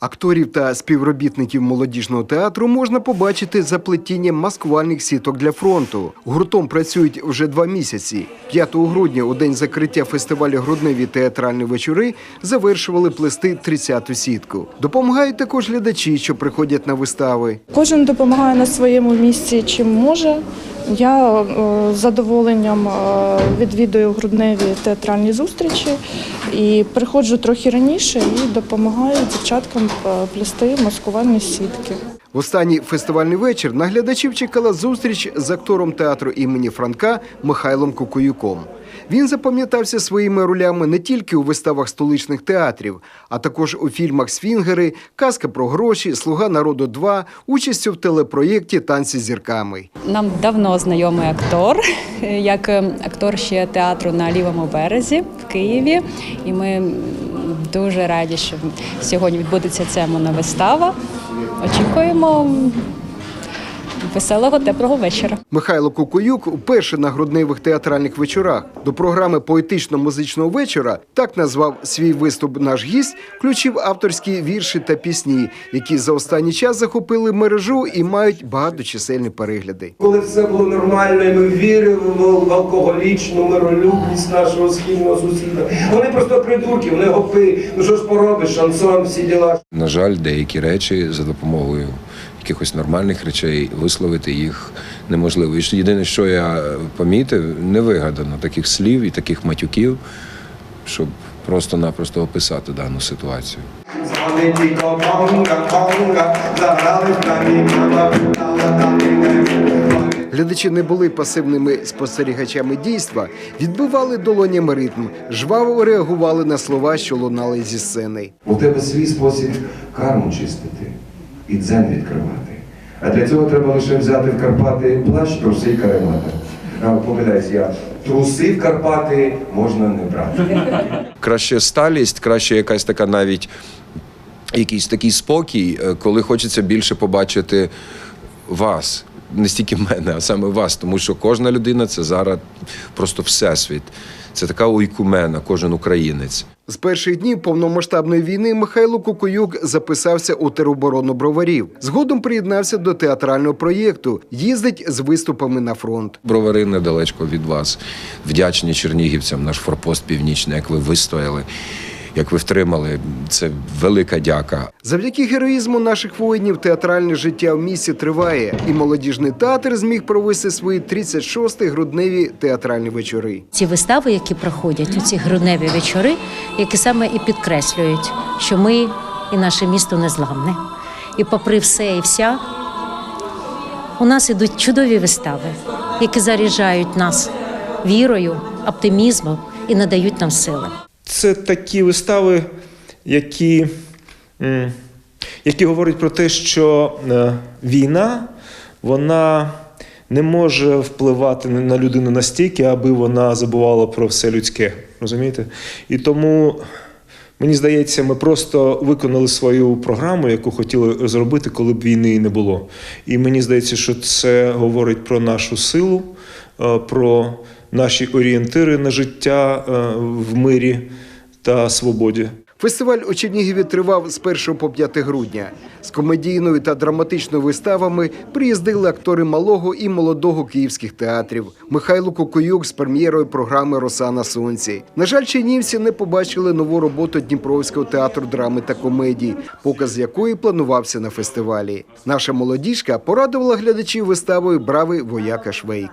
Акторів та співробітників молодіжного театру можна побачити за плетінням маскувальних сіток для фронту. Гуртом працюють вже два місяці. 5 грудня, у день закриття фестивалю грудневі театральні вечори, завершували плести 30-ту сітку. Допомагають також глядачі, що приходять на вистави. Кожен допомагає на своєму місці, чим може. Я е, з задоволенням е, відвідую грудневі театральні зустрічі і приходжу трохи раніше і допомагаю дівчаткам е, плести маскувальні сітки. В останній фестивальний вечір на глядачів чекала зустріч з актором театру імені Франка Михайлом Кукуюком. Він запам'ятався своїми ролями не тільки у виставах столичних театрів, а також у фільмах Сфінгери, Казка про гроші, Слуга народу 2, участю в телепроєкті Танці з зірками. Нам давно знайомий актор, як е, актор ще театру на лівому березі в Києві. І ми дуже раді, що сьогодні відбудеться ця вистава. Очікуємо веселого теплого вечора. Михайло Кукуюк вперше на грудневих театральних вечорах. До програми поетично-музичного вечора так назвав свій виступ наш гість, включив авторські вірші та пісні, які за останній час захопили мережу і мають багаточисельні перегляди. Коли все було нормально, і ми вірили в алкоголічну миролюбність нашого східного сусіда. Вони просто придурки, вони гопи. Ну що ж поробиш, шансон, всі діла. На жаль, деякі речі за допомогою якихось нормальних речей висловити їх неможливо. І єдине, що я помітив, не вигадано таких слів і таких матюків, щоб просто-напросто описати дану ситуацію. Глядачі не були пасивними спостерігачами дійства, відбивали долонями ритм, жваво реагували на слова, що лунали зі сцени. У тебе свій спосіб карму чистити і дзен відкривати. А для цього треба лише взяти в Карпати плащ, труси і каремати. А, Помиляюсь, я труси в Карпати можна не брати. Краще сталість, краще якась така навіть якийсь такий спокій, е, коли хочеться більше побачити вас. Не стільки мене, а саме вас, тому що кожна людина це зараз просто всесвіт. Це така ойкумена, кожен українець. З перших днів повномасштабної війни Михайло Кукуюк записався у тероборону броварів. Згодом приєднався до театрального проєкту. Їздить з виступами на фронт. Бровари недалечко від вас. Вдячні чернігівцям, наш форпост північний, як ви вистояли, як ви втримали. Це велика дяка. Завдяки героїзму наших воїнів театральне життя в місті триває, і молодіжний театр зміг провести свої 36-ті грудневі театральні вечори. ці вистави, які проходять, у ці грудневі вечори, які саме і підкреслюють, що ми і наше місто незламне. І попри все і вся, у нас ідуть чудові вистави, які заряджають нас вірою, оптимізмом і надають нам сили. Це такі вистави, які, які говорять про те, що е, війна вона не може впливати на людину настільки, аби вона забувала про все людське. Розумієте? І тому. Мені здається, ми просто виконали свою програму, яку хотіли зробити, коли б війни не було. І мені здається, що це говорить про нашу силу, е, про наші орієнтири на життя е, в мирі та свободі. Фестиваль у Чернігові тривав з 1 по 5 грудня. З комедійною та драматичною виставами приїздили актори малого і молодого київських театрів. Михайло Кукуюк з прем'єрою програми Роса на сонці. На жаль, чернівці не побачили нову роботу Дніпровського театру драми та комедії, показ якої планувався на фестивалі. Наша молодіжка порадувала глядачів виставою Бравий вояка Швейк.